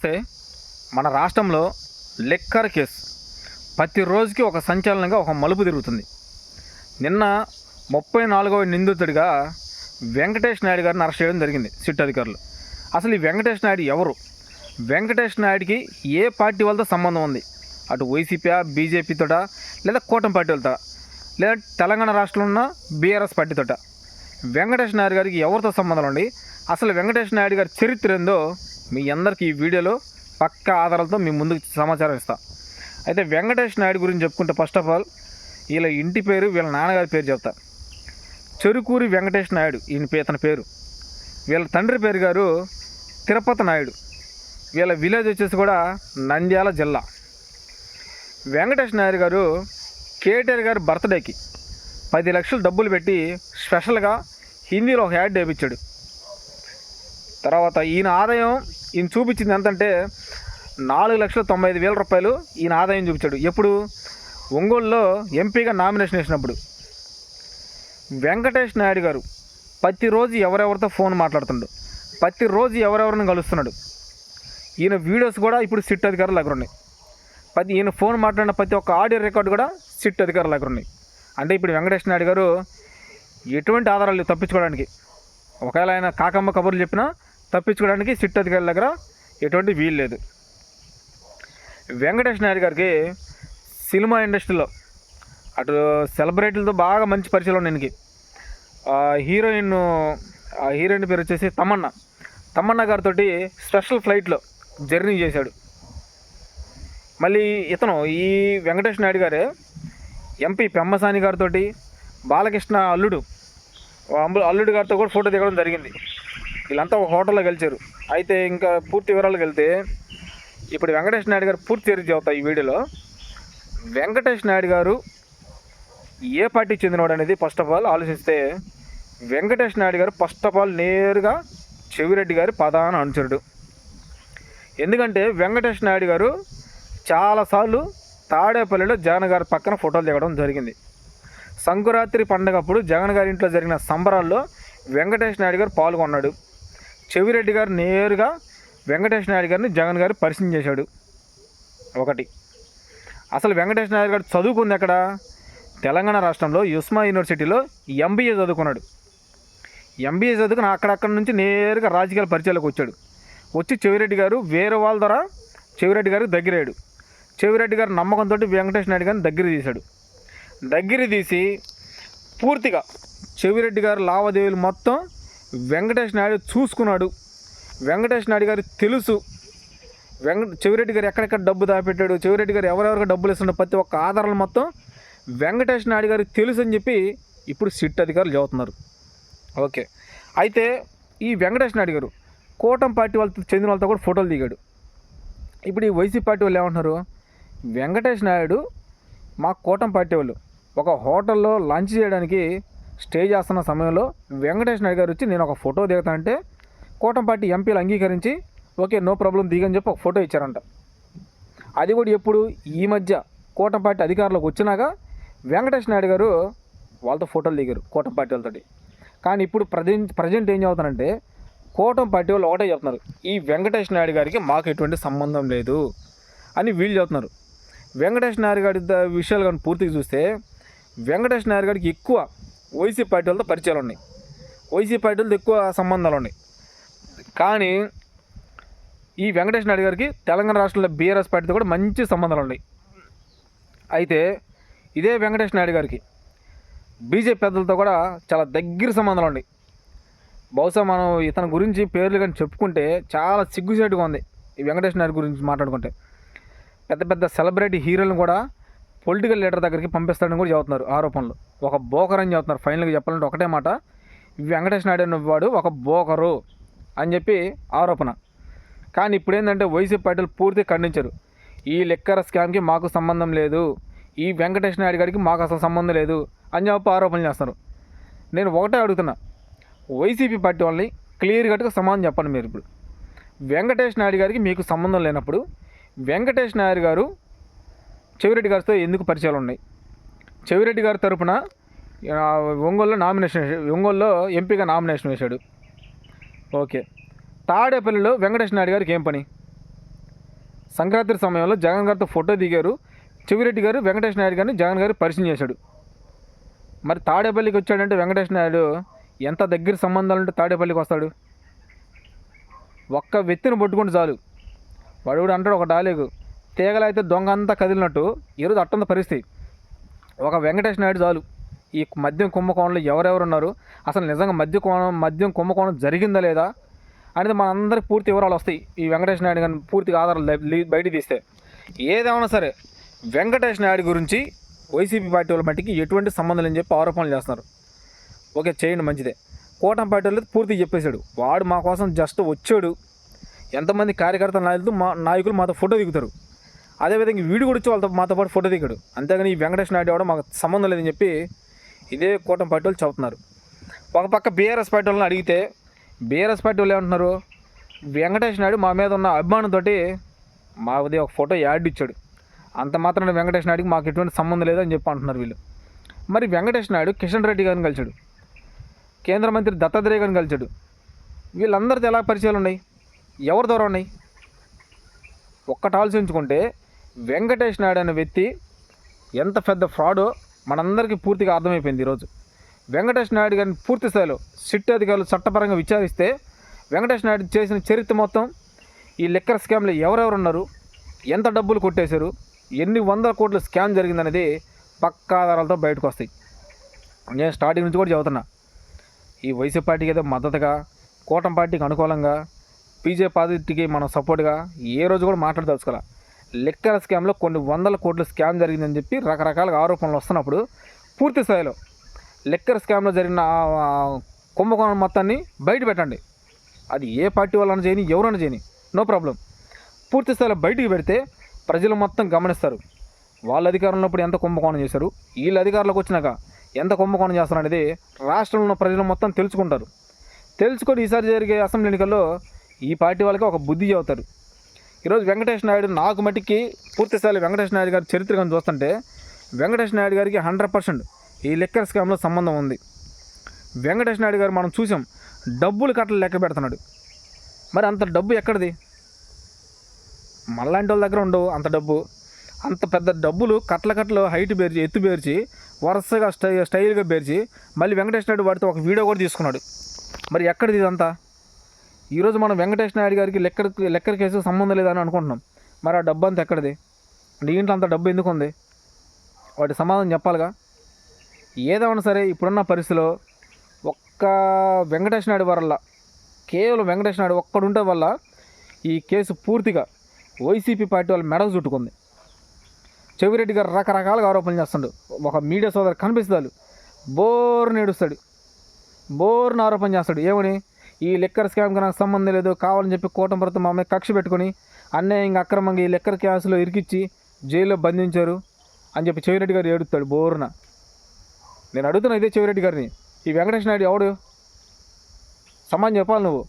వస్తే మన రాష్ట్రంలో లెక్కర్ కేసు. ప్రతి రోజుకి ఒక సంచలనంగా ఒక మలుపు తిరుగుతుంది. నిన్న ముప్పై నాలుగవ నిందితుడిగా వెంకటేష్ నాయుడు గారిని అరెస్ట్ చేయడం జరిగింది సిట్ అధికారులు. అసలు ఈ వెంకటేష్ నాయుడు ఎవరు? వెంకటేష్ నాయుడికి ఏ పార్టీ వాళ్ళతో సంబంధం ఉంది? అటు వైసీపీ బీజేపీతోట లేదా కూటమి పార్టీ వాళ్ళతో? లేదా తెలంగాణ రాష్ట్రంలో ఉన్న బీఆర్ఎస్ పార్టీతోట వెంకటేష్ నాయుడు గారికి ఎవరితో సంబంధం ఉండి? అసలు వెంకటేష్ నాయుడు గారి చరిత్ర ఏందో మీ అందరికీ ఈ వీడియోలో పక్క ఆధారాలతో మీ ముందుకు సమాచారం ఇస్తాను అయితే వెంకటేష్ నాయుడు గురించి చెప్పుకుంటే ఫస్ట్ ఆఫ్ ఆల్ వీళ్ళ ఇంటి పేరు వీళ్ళ నాన్నగారి పేరు చెప్తా. చెరుకూరి వెంకటేష్ నాయుడు ఈయన ఇతని పేరు. వీళ్ళ తండ్రి పేరు గారు తిరుపతి నాయుడు. వీళ్ళ విలేజ్ వచ్చేసి కూడా నంద్యాల జిల్లా. వెంకటేష్ నాయుడు గారు కేటీఆర్ గారి బర్త్డేకి పది లక్షలు డబ్బులు పెట్టి స్పెషల్గా హిందీలో ఒక యాడ్ వేయించాడు తర్వాత ఈయన ఆదాయం ఈయన చూపించింది ఎంతంటే నాలుగు లక్షల తొంభై ఐదు వేల రూపాయలు ఈయన ఆదాయం చూపించాడు. ఎప్పుడు? ఒంగోలులో ఎంపీగా నామినేషన్ వేసినప్పుడు. వెంకటేష్ నాయుడు గారు ప్రతిరోజు ఎవరెవరితో ఫోన్ మాట్లాడుతున్నాడు ప్రతిరోజు ఎవరెవరిని కలుస్తున్నాడు. ఈయన వీడియోస్ కూడా ఇప్పుడు సిట్ అధికారుల దగ్గర ఉన్నాయి. ప్రతి ఈయన ఫోన్ మాట్లాడిన ప్రతి ఒక్క ఆడియో రికార్డు కూడా సిట్ అధికారుల దగ్గర ఉన్నాయి. అంటే ఇప్పుడు వెంకటేష్ నాయుడు గారు ఎటువంటి ఆధారాలు లేవు తప్పించుకోవడానికి. ఒకవేళ ఆయన కాకమ్మ కబుర్లు చెప్పినా తప్పించుకోవడానికి సిట్ అధికారుల దగ్గర ఎటువంటి వీలు లేదు. వెంకటేష్ నాయుడు గారికి సినిమా ఇండస్ట్రీలో అటు సెలబ్రిటీలతో బాగా మంచి పరిచయం ఉన్నాయి హీరోయిన్ ఆ హీరోయిన్ పేరు వచ్చేసి తమన్నా. తమన్నా గారితో స్పెషల్ ఫ్లైట్లో జర్నీ చేశాడు. మళ్ళీ ఇతను ఈ వెంకటేష్ నాయుడు గారే ఎంపీ పెమ్మసాని గారితో బాలకృష్ణ అల్లుడు అల్లుడు గారితో కూడా ఫోటో దిగడం జరిగింది. వీళ్ళంతా ఒక హోటల్లో కలిచారు అయితే ఇంకా పూర్తి వివరాలకు వెళ్తే ఇప్పుడు వెంకటేష్ నాయుడు గారు పూర్తి చర్య చెబుతా ఈ వీడియోలో. వెంకటేష్ నాయుడు గారు ఏ పార్టీకి చెందినవాడు అనేది ఫస్ట్ ఆఫ్ ఆల్ ఆలోచిస్తే వెంకటేష్ నాయుడు గారు ఫస్ట్ ఆఫ్ ఆల్ నేరుగా చెవిరెడ్డి గారి ప్రధాన అనుచరుడు. ఎందుకంటే వెంకటేష్ నాయుడు గారు చాలాసార్లు తాడేపల్లిలో జగన్ గారి పక్కన ఫోటోలు దిగడం జరిగింది. సంకురాత్రి పండగప్పుడు జగన్ గారి ఇంట్లో జరిగిన సంబరాల్లో వెంకటేష్ నాయుడు గారు పాల్గొన్నాడు. చెవిరెడ్డి గారు నేరుగా వెంకటేష్ నాయుడు గారిని జగన్ గారు పరిచయం చేశాడు. ఒకటి. అసలు వెంకటేష్ నాయుడు గారు చదువుకుంది ఎక్కడ? తెలంగాణ రాష్ట్రంలో యుస్మా యూనివర్సిటీలో ఎంబీఏ చదువుకున్నాడు. ఎంబీఏ చదువుకుని అక్కడక్కడ నుంచి నేరుగా రాజకీయాల పరిచయాలకు వచ్చాడు. వచ్చి చెవిరెడ్డి గారు వేరే వాళ్ళ ద్వారా చెవిరెడ్డి గారికి దగ్గరయ్యాడు చెవిరెడ్డి గారు నమ్మకంతో వెంకటేష్ నాయుడు గారిని దగ్గర తీశాడు. దగ్గర తీసి పూర్తిగా చెవిరెడ్డి గారు లావాదేవీలు మొత్తం వెంకటేష్ నాయుడు చూసుకున్నాడు. వెంకటేష్ నాయుడు గారు తెలుసు. వెంకట చెవిరెడ్డి గారు ఎక్కడెక్కడ డబ్బు దాపెట్టాడు చెవిరెడ్డి గారు ఎవరెవరికి డబ్బులు ఇస్తున్న ప్రతి ఒక్క ఆధారాలు మొత్తం వెంకటేష్ నాయుడు గారికి తెలుసు అని చెప్పి ఇప్పుడు సిట్ అధికారులు చదువుతున్నారు ఓకే. అయితే ఈ వెంకటేష్ నాయుడు గారు కూటమి పార్టీ వాళ్ళతో చెందిన వాళ్ళతో కూడా ఫోటోలు దిగాడు. ఇప్పుడు ఈ వైసీపీ పార్టీ వాళ్ళు ఏమంటున్నారు? వెంకటేష్ నాయుడు మా కూటమి పార్టీ వాళ్ళు ఒక హోటల్లో లంచ్ చేయడానికి స్టే చేస్తున్న సమయంలో వెంకటేష్ నాయుడు గారు వచ్చి నేను ఒక ఫోటో దిగుతానంటే అంటే కూటంపాటి ఎంపీలు అంగీకరించి ఓకే నో ప్రాబ్లం దిగని చెప్పి ఒక ఫోటో ఇచ్చారంట. అది కూడా ఎప్పుడు ఈ మధ్య కూటంపాటి అధికారులకు వచ్చినాక వెంకటేష్ నాయుడు గారు వాళ్ళతో ఫోటోలు దిగారు కూటంపాటి వాళ్ళతో వాళ్ళతోటి. కానీ ఇప్పుడు ప్రజెంట్ ప్రజెంట్ ఏం చదువుతారంటే కూటమి పార్టీ వాళ్ళు ఒకటే చెప్తున్నారు ఈ వెంకటేష్ నాయుడు గారికి మాకు ఎటువంటి సంబంధం లేదు అని వీళ్ళు చెప్తున్నారు వెంకటేష్ నాయుడు గారి విషయాలు కానీ పూర్తిగా చూస్తే వెంకటేష్ నాయుడు గారికి ఎక్కువ వైసీపీ పార్టీ వాళ్ళతో పరిచయాలు ఉన్నాయి. వైసీపీ పార్టీ వాళ్ళతో ఎక్కువ సంబంధాలు ఉన్నాయి. కానీ ఈ వెంకటేష్ నాయుడు గారికి తెలంగాణ రాష్ట్రంలో బీఆర్ఎస్ పార్టీతో కూడా మంచి సంబంధాలు ఉన్నాయి. అయితే ఇదే వెంకటేష్ నాయుడు గారికి బీజేపీ పెద్దలతో కూడా చాలా దగ్గర సంబంధాలు ఉన్నాయి. బహుశా మనం ఇతని గురించి పేర్లు కానీ చెప్పుకుంటే చాలా సిగ్గుసేటుగా ఉంది ఈ వెంకటేష్ నాయుడు గురించి మాట్లాడుకుంటే. పెద్ద పెద్ద సెలబ్రిటీ హీరోలను కూడా పొలిటికల్ లీడర్ దగ్గరికి పంపిస్తాడని కూడా చెబుతున్నారు ఆరోపణలు. ఒక బోకర్ అని చెబుతున్నారు. ఫైనల్గా చెప్పాలంటే ఒకటే మాట. వెంకటేష్ నాయుడు అనే వాడు ఒక బోకరు అని చెప్పి ఆరోపణ. కానీ ఇప్పుడు ఏంటంటే వైసీపీ పార్టీలు పూర్తిగా ఖండించారు. ఈ లెక్కర స్కామ్కి మాకు సంబంధం లేదు. ఈ వెంకటేష్ నాయుడు గారికి మాకు అసలు సంబంధం లేదు అని చెప్పి ఆరోపణలు చేస్తున్నారు. నేను ఒకటే అడుగుతున్నా. వైసీపీ పార్టీ వాళ్ళని క్లియర్ కట్గా సమాధానం చెప్పండి మీరు ఇప్పుడు. వెంకటేష్ నాయుడు గారికి మీకు సంబంధం లేనప్పుడు వెంకటేష్ నాయుడు గారు చెవిరెడ్డి గారితో ఎందుకు పరిచయాలు ఉన్నాయి? చెవిరెడ్డి గారి తరపున ఒంగోలులో నామినేషన్ ఒంగోలులో ఎంపీగా నామినేషన్ వేశాడు. ఓకే. తాడేపల్లిలో వెంకటేష్ నాయుడు గారికి ఏం పని? సంక్రాంతి సమయంలో జగన్ గారితో ఫోటో దిగారు. చెవిరెడ్డి గారు వెంకటేష్ నాయుడు గారిని జగన్ గారు పరిచయం చేశాడు. మరి తాడేపల్లికి వచ్చాడంటే వెంకటేష్ నాయుడు ఎంత దగ్గర సంబంధాలు ఉంటే తాడేపల్లికి వస్తాడు? ఒక్క వ్యక్తిని పట్టుకుంటే చాలు. వాడు కూడా అంటాడు ఒక డాలేగు తీగలైతే దొంగ అంతా కదిలినట్టు ఈరోజు అట్టంత పరిస్థితి. ఒక వెంకటేష్ నాయుడు చాలు. ఈ మద్యం కుంభకోణంలో ఎవరెవరు ఉన్నారు? అసలు నిజంగా మద్య కోణం మద్యం కుంభకోణం జరిగిందా లేదా అనేది మనందరికి పూర్తి వివరాలు వస్తాయి. ఈ వెంకటేష్ నాయుడు కానీ పూర్తిగా ఆధారాలు లై- బయటికి తీస్తే. ఏదేమైనా సరే వెంకటేష్ నాయుడు గురించి వైసీపీ పార్టీ వాళ్ళ మట్టికి ఎటువంటి సంబంధం లేని చెప్పి ఆరోపణలు చేస్తున్నారు. ఓకే చేయండి మంచిదే. కూటమి పార్టీ వాళ్ళు పూర్తిగా చెప్పేశాడు. వాడు మా కోసం జస్ట్ వచ్చాడు. ఎంతమంది కార్యకర్తల నాయకులు మా నాయకులు మాతో ఫోటో దిగుతారు. అదేవిధంగా వీడు కూడా వచ్చి వాళ్ళతో మాతో పాటు ఫోటో దిగాడు. అంతేగాని ఈ వెంకటేష్ నాయుడు ఎవడో మాకు సంబంధం లేదని చెప్పి ఇదే కూటమి పార్టీ వాళ్ళు చెబుతున్నారు. ఒక పక్క బీఆర్ఎస్ పార్టీ వాళ్ళని అడిగితే బీఆర్ఎస్ పార్టీ వాళ్ళు ఏమంటున్నారు? వెంకటేష్ నాయుడు మా మీద ఉన్న అభిమానంతో మాది ఒక ఫోటో యాడ్ ఇచ్చాడు. అంత మాత్రం వెంకటేష్ నాయుడికి మాకు ఎటువంటి సంబంధం లేదని చెప్పి అంటున్నారు వీళ్ళు. మరి వెంకటేష్ నాయుడు కిషన్ రెడ్డి గారిని కలిశాడు. కేంద్ర మంత్రి దత్తాత్రేయ గారిని కలిశాడు. వీళ్ళందరితో ఎలా పరిచయాలు ఉన్నాయి? ఎవరి ద్వారా ఉన్నాయి? ఒక్కటి ఆలోచించుకుంటే వెంకటేష్ నాయుడు అనే వ్యక్తి ఎంత పెద్ద ఫ్రాడో మనందరికీ పూర్తిగా అర్థమైపోయింది ఈరోజు వెంకటేష్ నాయుడు గారిని పూర్తి స్థాయిలో సిట్ అధికారులు చట్టపరంగా విచారిస్తే వెంకటేష్ నాయుడు చేసిన చరిత్ర మొత్తం ఈ లెక్కర్ స్కామ్లో ఎవరెవరు ఉన్నారు ఎంత డబ్బులు కొట్టేశారు ఎన్ని వందల కోట్ల స్కామ్ జరిగిందనేది పక్కా ఆధారాలతో బయటకు వస్తాయి. నేను స్టార్టింగ్ నుంచి కూడా చదువుతున్నా. ఈ వైసీపీ పార్టీకి ఏదో మద్దతుగా కూటమి పార్టీకి అనుకూలంగా పీజే పార్టీకి మనం సపోర్ట్గా ఏ రోజు కూడా మాట్లాడదలుచుకోవాలి. లెక్కల స్కామ్లో కొన్ని వందల కోట్ల స్కామ్ జరిగిందని చెప్పి రకరకాల ఆరోపణలు వస్తున్నప్పుడు పూర్తి స్థాయిలో లెక్కర్ స్కామ్లో జరిగిన కుంభకోణం మొత్తాన్ని బయట పెట్టండి. అది ఏ పార్టీ వాళ్ళని చేయని ఎవరైనా చేయని నో ప్రాబ్లం. పూర్తి స్థాయిలో బయటికి పెడితే ప్రజలు మొత్తం గమనిస్తారు. వాళ్ళ అధికారంలో ఉన్నప్పుడు ఎంత కుంభకోణం చేశారు? వీళ్ళ అధికారంలోకి వచ్చినాక ఎంత కుంభకోణం చేస్తారు అనేది రాష్ట్రంలో ఉన్న ప్రజలు మొత్తం తెలుసుకుంటారు. తెలుసుకొని ఈసారి జరిగే అసెంబ్లీ ఎన్నికల్లో ఈ పార్టీ వాళ్ళకి ఒక బుద్ధి చెబుతారు. ఈరోజు వెంకటేష్ నాయుడు నాకు మట్టికి పూర్తిస్థాయి వెంకటేష్ నాయుడు గారి చరిత్ర కానీ చూస్తుంటే వెంకటేష్ నాయుడు గారికి హండ్రెడ్ పర్సెంట్ ఈ లెక్కర్ స్కామ్లో సంబంధం ఉంది. వెంకటేష్ నాయుడు గారు మనం చూసాం డబ్బులు కట్టలు లెక్క పెడుతున్నాడు. మరి అంత డబ్బు ఎక్కడిది? మళ్ళాంటి వాళ్ళ దగ్గర ఉండవు అంత డబ్బు. అంత పెద్ద డబ్బులు కట్ల కట్టలు హైట్ పేర్చి ఎత్తు పేర్చి వరుసగా స్టై స్టైల్గా పేర్చి మళ్ళీ వెంకటేష్ నాయుడు వాడితో ఒక వీడియో కూడా తీసుకున్నాడు. మరి ఎక్కడిది ఇదంతా? ఈరోజు మనం వెంకటేష్ నాయుడు గారికి లెక్కర్ లెక్కర్ కేసు సంబంధం లేదని అనుకుంటున్నాం. మరి ఆ డబ్బు అంతా ఎక్కడిది? దీంట్లో అంత డబ్బు ఎందుకు ఉంది? వాటి సమాధానం చెప్పాలిగా? ఏదేమన్నా సరే ఇప్పుడున్న పరిస్థితిలో ఒక్క వెంకటేష్ నాయుడు వల్ల కేవలం వెంకటేష్ నాయుడు ఒక్కడుంటే వల్ల ఈ కేసు పూర్తిగా వైసీపీ పార్టీ వాళ్ళ మెడకు చుట్టుకుంది. చెవిరెడ్డి గారు రకరకాలుగా ఆరోపణలు చేస్తుండు. ఒక మీడియా సోదరు కనిపిస్తాడు బోర్ని ఏడుస్తాడు. బోర్ని ఆరోపణ చేస్తాడు. ఏమని? ఈ లెక్కర్ స్కామ్కి నాకు సంబంధం లేదు. కావాలని చెప్పి కూటమి ప్రభుత్వం మా మీద కక్ష పెట్టుకొని అన్యాయంగా అక్రమంగా ఈ లెక్కర్ క్యాసులో ఇరికిచ్చి జైల్లో బంధించారు అని చెప్పి చెవిరెడ్డి గారు ఏడుస్తాడు బోర్న. నేను అడుగుతున్నా ఇదే చెవిరెడ్డి గారిని. ఈ వెంకటేష్ నాయుడు ఎవడు? సమాజం చెప్పాలి నువ్వు.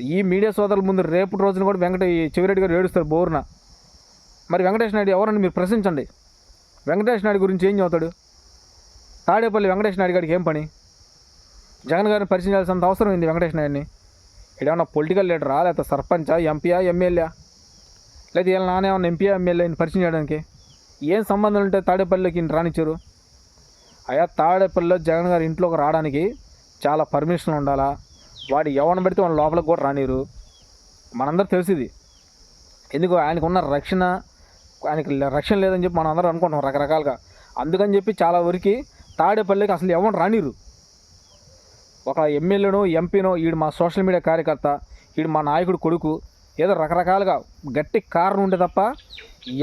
ఈ మీడియా సోదరుల ముందు రేపు రోజున కూడా వెంకట ఈ చెవిరెడ్డి గారు ఏడుస్తారు బోర్న. మరి వెంకటేష్ నాయుడు ఎవరని మీరు ప్రశ్నించండి. వెంకటేష్ నాయుడు గురించి ఏం చదువుతాడు తాడేపల్లి వెంకటేష్ నాయుడు గారికి ఏం పని? జగన్ గారిని పరిచయం చేయాల్సినంత అవసరం ఉంది వెంకటేష్ నాయుడిని? ఏమైనా పొలిటికల్ లీడరా లేకపోతే సర్పంచా ఎంపీయా ఎమ్మెల్యే? లేదా వీళ్ళ నాన్న ఏమన్నా ఎంపీ ఎమ్మెల్యేని పరిచయం చేయడానికి? ఏం సంబంధం ఉంటే తాడేపల్లికి ఈయన రానిచ్చారు? అయ్యా తాడేపల్లిలో జగన్ గారి ఇంట్లోకి రావడానికి చాలా పర్మిషన్ ఉండాలా? వాడు ఎవరిని పెడితే వాళ్ళ లోపలికి కూడా రానిరు మనందరూ తెలిసింది ఎందుకు? ఆయనకు ఉన్న రక్షణ ఆయనకి రక్షణ లేదని చెప్పి మనం అందరం అనుకుంటున్నాం రకరకాలుగా. అందుకని చెప్పి చాలా వరకు తాడేపల్లికి అసలు ఎవరు రానిరు ఒక ఎమ్మెల్యేను ఎంపీనో ఈడు మా సోషల్ మీడియా కార్యకర్త ఈడు మా నాయకుడు కొడుకు ఏదో రకరకాలుగా గట్టి కారణం ఉంటే తప్ప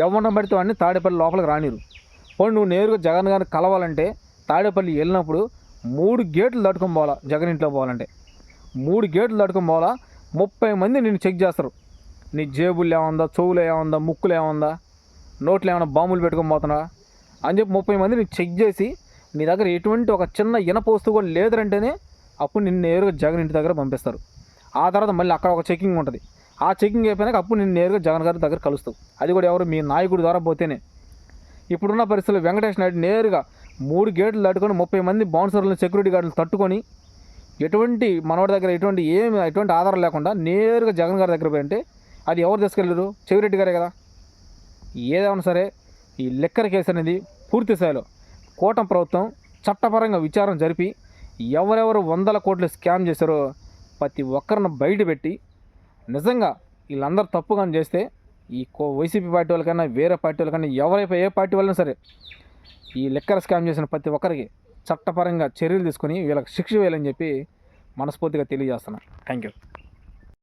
ఎవరిన పడితే వాడిని తాడేపల్లి లోపలికి రానిరు. పోనీ నువ్వు నేరుగా జగన్ గారిని కలవాలంటే తాడేపల్లి వెళ్ళినప్పుడు మూడు గేట్లు దాటుకొని పోవాలా జగన్ ఇంట్లో పోవాలంటే. మూడు గేట్లు దాటుకొని పోవాలా ముప్పై మంది నిన్ను చెక్ చేస్తారు. నీ జేబులు ఏముందా చెవులు ఏముందా ముక్కులు ఏముందా నోట్లు ఏమైనా బాంబులు పెట్టుకొని పోతున్నా అని చెప్పి ముప్పై మంది నీకు చెక్ చేసి నీ దగ్గర ఎటువంటి ఒక చిన్న ఇనప వస్తువు కూడా లేదంటేనే అప్పుడు నిన్ను నేరుగా జగన్ ఇంటి దగ్గర పంపిస్తారు. ఆ తర్వాత మళ్ళీ అక్కడ ఒక చెకింగ్ ఉంటుంది. ఆ చెకింగ్ అయిపోయినాక అప్పుడు నిన్ను నేరుగా జగన్ గారి దగ్గర కలుస్తావు. అది కూడా ఎవరు? మీ నాయకుడి ద్వారా పోతేనే. ఇప్పుడున్న పరిస్థితుల్లో వెంకటేష్ నాయుడు నేరుగా మూడు గేట్లు దాటుకొని ముప్పై మంది బౌన్సర్లను సెక్యూరిటీ గార్డులు తట్టుకొని ఎటువంటి మనవాడి దగ్గర ఎటువంటి ఏమి ఎటువంటి ఆధారం లేకుండా నేరుగా జగన్ గారి దగ్గర పోయి అంటే అది ఎవరు తీసుకెళ్ళారు చెవిరెడ్డి గారే కదా. ఏదేమన్నా సరే ఈ లెక్కర కేసు అనేది పూర్తి స్థాయిలో కూటమి ప్రభుత్వం చట్టపరంగా విచారం జరిపి ఎవరెవరు వందల కోట్లు స్కామ్ చేశారో ప్రతి ఒక్కరిని బయటపెట్టి నిజంగా వీళ్ళందరూ తప్పు కానీ చేస్తే ఈ కో వైసీపీ పార్టీ వాళ్ళకైనా వేరే పార్టీ వాళ్ళకైనా ఎవరైనా ఏ పార్టీ వాళ్ళైనా సరే ఈ లెక్కర్ స్కామ్ చేసిన ప్రతి ఒక్కరికి చట్టపరంగా చర్యలు తీసుకొని వీళ్ళకి శిక్ష వేయాలని చెప్పి మనస్ఫూర్తిగా తెలియజేస్తున్నాను. Thank you